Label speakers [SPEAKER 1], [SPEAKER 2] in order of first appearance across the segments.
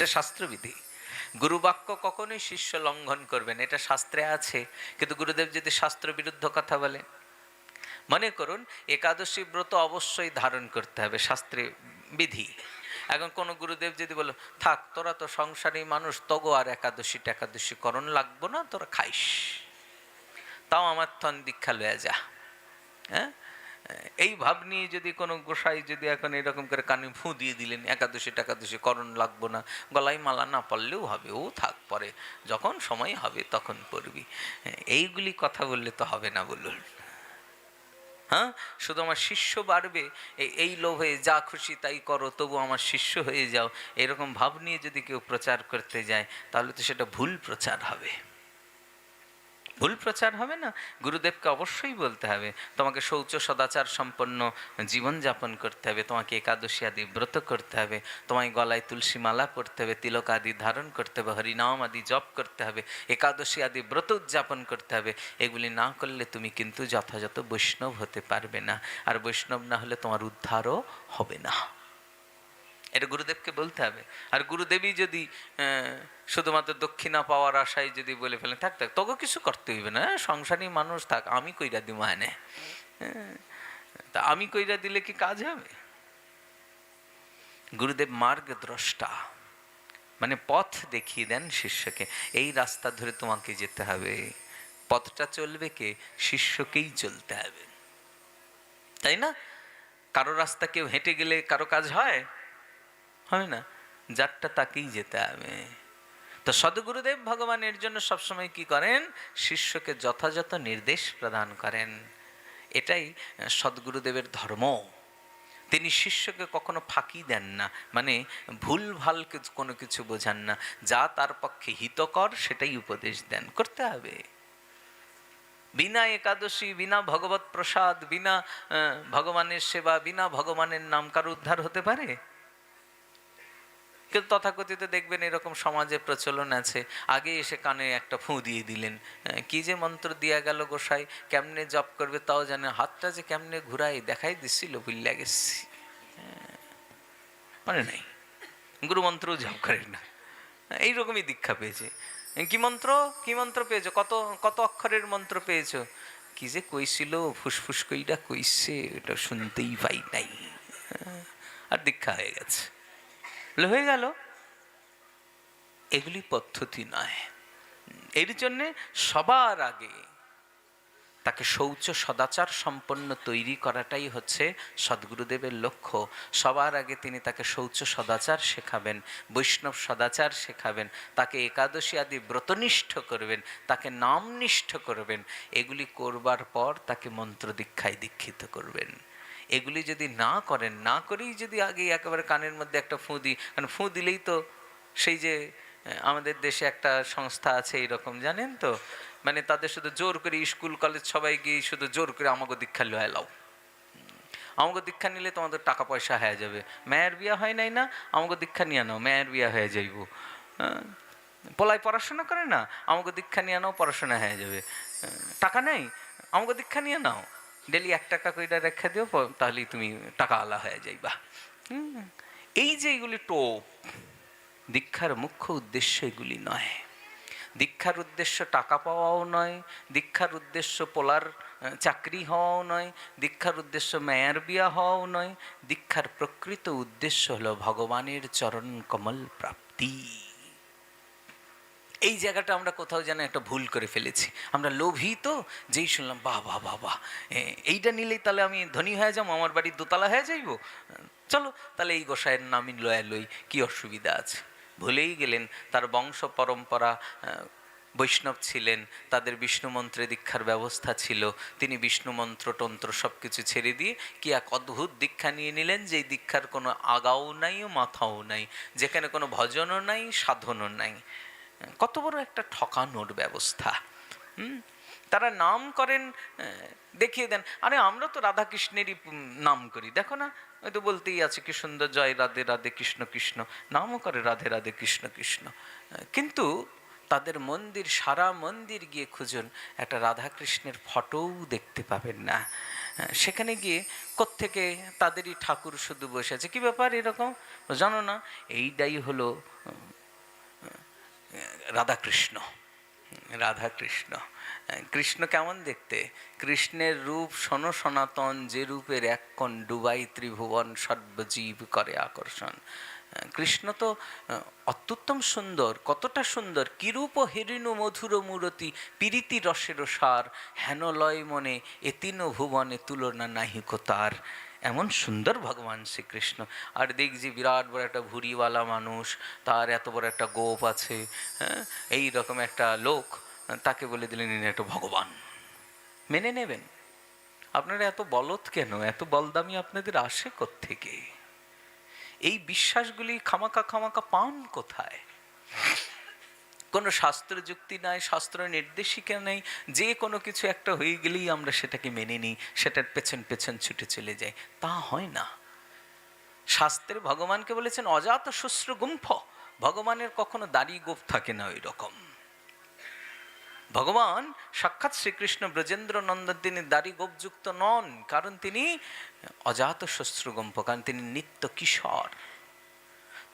[SPEAKER 1] এটা শাস্ত্রবিধি। গুরুবাক্য কখনোই শিষ্য লঙ্ঘন করবেন এটা শাস্ত্রে আছে, কিন্তু গুরুদেব যদি শাস্ত্র বিরুদ্ধ কথা বলে মনে করুন, একাদশী ব্রত অবশ্যই ধারণ করতে হবে, শাস্ত্রে বিধি। এখন কোনো গুরুদেব যদি বলো, থাক, তোরা তো সংসারী মানুষ, তগো আর একাদশী টেকাদশী করণ লাগবো না, তোরা খাইস। তাও আমার থন দীক্ষা লয়ে যা। হ্যাঁ? এই ভাব নিয়ে যদি কোনো গোসাই যদি এখন এরকম করে কানে ফু দিয়ে দিলেন, একাদশী টাকাদশী করণ লাগবো না, গলায় মালা না পড়লেও হবে, ও থাক পরে, যখন সময় হবে তখন পড়বি। এইগুলি কথা বললে তো হবে না বলুন। হ্যাঁ? শুধু আমার শিষ্য বাড়বে এই লোভে যা খুশি তাই করো, তবু আমার শিষ্য হয়ে যাও। এরকম ভাব নিয়ে যদি কেউ প্রচার করতে যায়, তাহলে তো সেটা ভুল প্রচার হবে। ভুল প্রচার হবে না? গুরুদেবকে অবশ্যই বলতে হবে, তোমাকে শৌচ সদাচার সম্পন্ন জীবনযাপন করতে হবে, তোমাকে একাদশী আদি ব্রত করতে হবে, তোমায় গলায় তুলসী মালা পড়তে হবে, তিলক আদি ধারণ করতে হবে, হরিনাম আদি জপ করতে হবে, একাদশী আদি ব্রত উদযাপন করতে হবে, এগুলি না করলে তুমি কিন্তু যথাযথ বৈষ্ণব হতে পারবে না। আর বৈষ্ণব না হলে তোমার উদ্ধারও হবে না। এটা গুরুদেবকে বলতে হবে। আর গুরুদেবই যদি শুধুমাত্র দক্ষিণা পাওয়ার আশায় যদি বলে ফেলেন থাক থাক তোকে কিছু করতে হইবে না হ্যাঁ, সংসারী মানুষ থাক আমি কইরা দিব হ্যাঁ, তা আমি কইরা দিলে কি কাজ হবে? গুরুদেব মার্গ দ্রষ্টা মানে পথ দেখিয়ে দেন শিষ্যকে এই রাস্তা ধরে তোমাকে যেতে হবে। পথটা চলবে কে? শিষ্যকেই চলতে হবে। তাই না? কারও রাস্তা কেউ হেঁটে গেলে কারও কাজ হয়? হয় না? যারটা তাকেই যেতে হবে। তো সদগুরুদেব ভগবানের জন্য সবসময় কি করেন? শিষ্যকে যথাযথ নির্দেশ প্রদান করেন। এটাই সদ্গুরুদেবের ধর্ম। তিনি শিষ্যকে কখনো ফাঁকি দেন না। মানে ভুল ভালো কোনো কিছু বোঝান না। যা তার পক্ষে হিতকর, সেটাই উপদেশ দেন। করতে হবে। বিনা একাদশী, বিনা ভগবত প্রসাদ, বিনা ভগবানের সেবা, বিনা ভগবানের নাম কারও উদ্ধার হতে পারে? কিন্তু তথাকথিত দেখবেন এরকম সমাজে প্রচলন আছে। আগে এসে কানে একটা ফুঁ দিয়ে দিলেন। কি যে মন্ত্র দিয়া গেল গোসাই, কেমনে জপ করবে তাও জানে হাতটা যে কেমনে ঘুরাই দেখাই দিচ্ছিল বুল্লা গেছি। মনে নাই। গুরু মন্ত্রও জপ করেন না। এইরকমই দীক্ষা পেয়েছে। কি মন্ত্র? কি মন্ত্র পেয়েছ? কত কত অক্ষরের মন্ত্র পেয়েছ? কি যে কইছিল, ফুসফুস কইটা কইছে, এটা শুনতেই পাই নাই। আর দীক্ষা হয়ে গেছে। বলে, হয়ে গেল। এগুলি পদ্ধতি নয়। এর জন্যে সবার আগে তাকে শৌচ সদাচার সম্পন্ন তৈরি করাটাই হচ্ছে সদ্গুরুদেবের লক্ষ্য। সবার আগে তিনি তাকে শৌচ সদাচার শেখাবেন বৈষ্ণব সদাচার শেখাবেন তাকে একাদশী আদি ব্রতনিষ্ঠ করবেন তাকে নামনিষ্ঠ করবেন। এগুলি করবার পর তাকে মন্ত্র দীক্ষায় দীক্ষিত করবেন। এগুলি যদি না করেন, না করেই যদি আগে একেবারে কানের মধ্যে একটা ফুঁ দিই, কারণ ফুঁ দিলেই তো সেই যে আমাদের দেশে একটা সংস্থা আছে এইরকম জানেন তো? মানে তাদের শুধু জোর করে স্কুল, কলেজ সবাই গিয়ে শুধু জোর করে আমাকে দীক্ষা লয় লাও আমাকে দীক্ষা নিলে তোমাদের টাকা পয়সা হয়ে যাবে। মায়ের বিয়া হয় নাই না? আমাকে দীক্ষা নিয়ে নাও, মায়ের বিয়া হয়ে যাইব। পোলায় পড়াশোনা করে না? আমাকে দীক্ষা নিয়ে নাও, পড়াশোনা হয়ে যাবে। টাকা নেই? আমাকে দীক্ষা নিয়ে নাও। ডেলি এক টাকা কইটা রেখে দিও তাহলেই তুমি টাকা আলা হয়ে যাইবা। এই যে এগুলি টোপ, দীক্ষার মুখ্য উদ্দেশ্য এগুলি নয়। দীক্ষার উদ্দেশ্য টাকা পাওয়াও নয়, দীক্ষার উদ্দেশ্য পোলার চাকরি হওয়াও নয়, দীক্ষার উদ্দেশ্য মেয়ার বিয়া হওয়াও নয়, দীক্ষার প্রকৃত উদ্দেশ্য হলো ভগবানের চরণ কমল প্রাপ্তি। এই জায়গাটা আমরা কোথাও যেন একটা ভুল করে ফেলেছি। আমরা লোভী তো যেই শুনলাম, বাহ বাহ বাহ বাহ এইটা নিলেই তাহলে আমি ধনী হয়ে যাব, আমার বাড়ির দোতলা হয়ে যাইব? চলো, তাহলে এই গোসাইয়ের নামই লয়া লই, কি অসুবিধা আছে? ভুলেই গেলেন, তার বংশ পরম্পরা বৈষ্ণব ছিলেন, তাদের বিষ্ণু মন্ত্রে দীক্ষার ব্যবস্থা ছিল, তিনি বিষ্ণু মন্ত্র তন্ত্র সব কিছু ছেড়ে দিয়ে কি এক অদ্ভুত দীক্ষা নিয়ে নিলেন যে দীক্ষার কোনো আগাও নাই ও মাথাও নাই, যেখানে কোনো ভজনও নাই, সাধনও নাই। কত বড় একটা ঠকানোর ব্যবস্থা। হুম? তারা নাম করেন দেখিয়ে দেন। আরে, আমরা তো রাধাকৃষ্ণেরই নাম করি। দেখো না, ওই তো বলতেই আছে, কি সুন্দর, জয় রাধে রাধে কৃষ্ণ কৃষ্ণ। নামও করে, রাধে রাধে কৃষ্ণ কৃষ্ণ। কিন্তু তাদের মন্দির, সারা মন্দির গিয়ে খুঁজুন, একটা রাধাকৃষ্ণের ফটোও দেখতে পাবেন না। সেখানে গিয়ে কোত্থেকে তাদেরই ঠাকুর শুধু বসে আছে। কী ব্যাপার এরকম? জানো না, এইটাই হলো রাধাকৃষ্ণ রাধা কৃষ্ণ কেমন দেখতে? কৃষ্ণের রূপ সন সনাতন, যে রূপের এক ডুবাই ত্রিভুবন সর্বজীব করে আকর্ষণ। কৃষ্ণ তো, অত্যুত্তম সুন্দর, কতটা সুন্দর। কিরূপ হিরিণু মধুর মূরতি, পিরিতি রসের সার হেনলয় মনে এতিন ভুবনে তুলনা নাহিক তার। এমন সুন্দর ভগবান শ্রীকৃষ্ণ। আর দেখছি বিরাট বড় একটা ভুড়িওয়ালা মানুষ, তার এত বড় একটা গোপ আছে হ্যাঁ? এই রকম একটা লোক, তাকে বলে দিলেন, ইনি একটা ভগবান। মেনে নেবেন। আপনারা এত বলদ কেন? এত বলদামি আপনাদের আসে থেকে এই বিশ্বাসগুলি খামাকা খামাকা পান কোথায়? কোনো শাস্ত্র যুক্তি নাই, শাস্ত্র নির্দেশিকা নেই, যে কোনো কিছু একটা হয়ে গেলেই আমরা সেটাকে মেনে নিই, সেটার পেছন পেছন ছুটে চলে যাই। তা হয় না। শাস্ত্রে ভগবানকে বলেছেন, অজাত শ্বশ্র গুম্ফ। ভগবানের কখনো দাড়ি গোপ থাকে না ওই রকম ভগবান সাক্ষাৎ শ্রীকৃষ্ণ ব্রজেন্দ্র নন্দন তিনি দাড়ি গোপযুক্ত নন, কারণ তিনি অজাত শ্বশ্রুগম্প কারণ তিনি নিত্য কিশোর।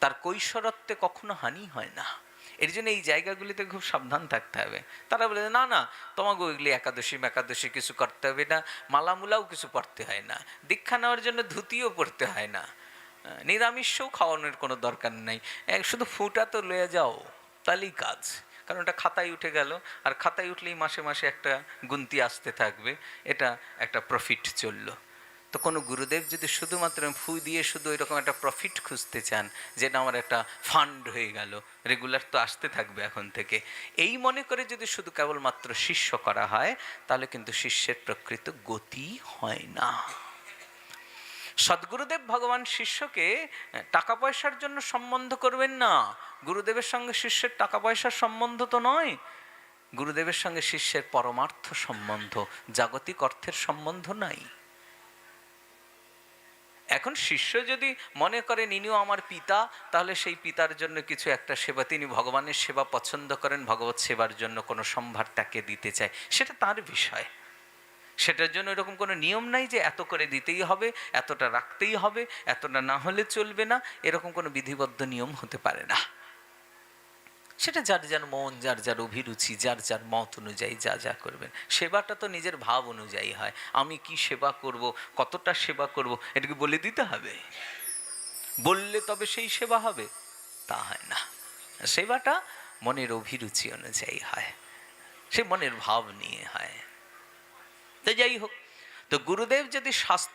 [SPEAKER 1] তার কৈশোরত্বে কখনো হানি হয় না। এর জন্য এই জায়গাগুলিতে খুব সাবধান থাকতে হবে। তারা বলে, না না, তোমাকে ওইগুলি একাদশী একাদশী কিছু করতে হবে না, মালামুলাও কিছু পড়তে হয় না, দীক্ষা নেওয়ার জন্য ধুতিও পড়তে হয় না নিরামিষও খাওয়ানোর কোনো দরকার নেই শুধু ফুটা তো লয়ে যাও, তাহলেই কাজ। কারণ ওটা খাতায় উঠে গেল, আর খাতায় উঠলেই মাসে মাসে একটা গুনতি আসতে থাকবে, এটা একটা প্রফিট চলল। তো কোনো গুরুদেব যদি শুধুমাত্র ফু দিয়ে শুধু এরকম একটা প্রফিট খুঁজতে চান যেটা আমার একটা ফান্ড হয়ে গেল রেগুলার তো আসতে থাকবে এখন থেকে। এই মনে করে যদি শুধু কেবলমাত্র শিষ্য করা হয়, তাহলে কিন্তু শিষ্যের প্রকৃত গতি হয় না। সদ্গুরুদেব ভগবান শিষ্যকে টাকা পয়সার জন্য সম্বন্ধ করবেন না। গুরুদেবের সঙ্গে শিষ্যের টাকা পয়সার সম্বন্ধ তো নয়। গুরুদেবের সঙ্গে শিষ্যের পরমার্থ সম্বন্ধ, জাগতিক অর্থের সম্বন্ধ নাই। এখন শিষ্য যদি মনে করেন ইনিও আমার পিতা তাহলে সেই পিতার জন্য কিছু একটা সেবা। তিনি ভগবানের সেবা পছন্দ করেন, ভগবত সেবার জন্য কোনো সম্ভার তাকে দিতে চায়। সেটা তার বিষয়। সেটার জন্য এরকম কোনো নিয়ম নাই যে এত করে দিতেই হবে, এতটা রাখতেই হবে, এতটা না হলে চলবে না। এরকম কোনো বিধিবদ্ধ নিয়ম হতে পারে না। সেটা যার যার মন, যার যার অভিরুচি, যার যার মত অনুযায়ী যা যা করবেন। সেবাটা তো নিজের ভাব অনুযায়ী হয়। আমি কি সেবা করব, কতটা সেবা করব, এটাকে বলে দিতে হবে। বললে তবে সেই সেবা হবে। তা হয় না। সেবাটা মনের অভিরুচি অনুযায়ী হয়। সে মনের ভাব নিয়ে হয়। তো যাই হোক, তো গুরুদেব যদি শাস্ত্র